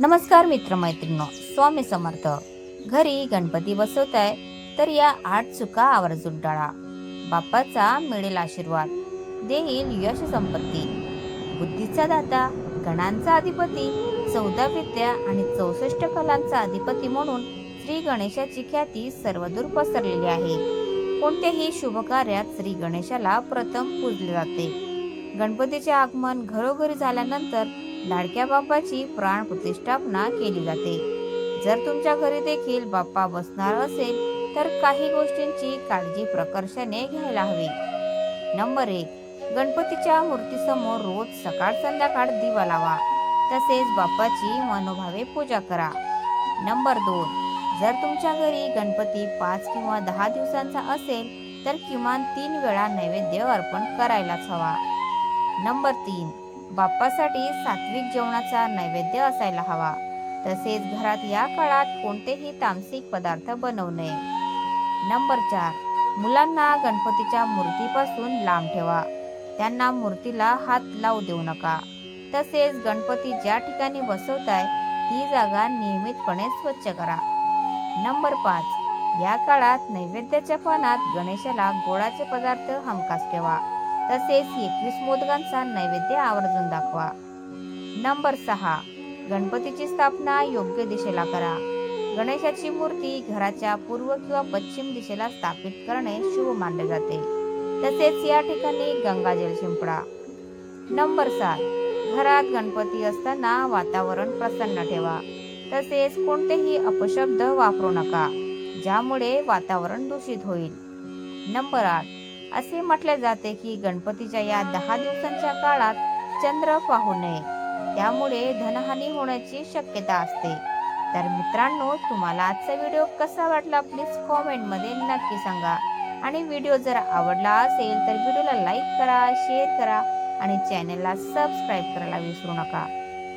नमस्कार मित्रमैत्रिणींनो स्वामी समर्थ. घरी गणपती बसवत आहे तर या आठ चुका आवर्जून टाळा. बाप्पाचा मिळेल आशीर्वाद देईल यश संपत्ती. बुद्धीचा दाता गणांचा अधिपती चौदा विद्या आणि चौसष्ट कलांचा अधिपती म्हणून श्री गणेशाची ख्याती सर्वदूर पसरलेली आहे. कोणत्याही शुभ कार्यात श्री गणेशाला प्रथम पूजले जाते. गणपतीचे आगमन घरोघरी झाल्यानंतर लाडक्या बाप्पाची प्राण प्रतिष्ठापना केली जाते. जर तुमच्या घरी देखील बाप्पा बसणार असेल तर काही गोष्टींची काळजी प्रकर्षाने घ्यायला हवी. नंबर एक गणपतीच्या मूर्तीसमोर रोज सकाळ संध्याकाळ दिवा लावा. तसेच बाप्पाची मनोभावे पूजा करा. नंबर दोन जर तुमच्या घरी गणपती पाच किंवा दहा दिवसांचा असेल तर किमान तीन वेळा नैवेद्य अर्पण करायलाच हवा. नंबर तीन बाप्पासाठी सात्विक जेवणाचा नैवेद्य असायला हवा. तसेच घरात या काळात कोणतेही तामसिक पदार्थ बनवू नये. नंबर चार. मुलांना गणपतीच्या मूर्तीपासून लांब ठेवा. त्यांना मूर्तीला हात लावू देऊ नका. तसेच गणपती ज्या ठिकाणी बसवताय ती जागा नियमितपणे स्वच्छ करा. नंबर पाच. या काळात नैवेद्याच्या पानात गणेशाला गोडाचे पदार्थ हमखास ठेवा. तसेच एकवीस मोदकांचा नैवेद्य आवर्जून दाखवा. नंबर सहा. गणपतीची स्थापना योग्य दिशेला करा. गणेशाची मूर्ती घराच्या पूर्व किंवा पश्चिम दिशेला स्थापित करणे शुभ मानले जाते. तसेच या ठिकाणी गंगाजल शिंपडा. नंबर सात. घरात गणपती असताना वातावरण प्रसन्न ठेवा. तसेच कोणतेही अपशब्द वापरू नका ज्यामुळे वातावरण दूषित होईल. नंबर आठ. असे म्हटले जाते की गणपतीच्या या दहा दिवसांच्या काळात चंद्र पाहू नये. त्यामुळे धनहानी होण्याची शक्यता असते. तर मित्रांनो तुम्हाला आजचा व्हिडिओ कसा वाटला प्लीज कॉमेंटमध्ये नक्की सांगा. आणि व्हिडिओ जर आवडला असेल तर व्हिडिओला लाईक करा शेअर करा आणि चॅनलला सबस्क्राईब करायला विसरू नका.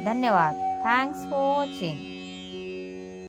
धन्यवाद. Thanks for watching.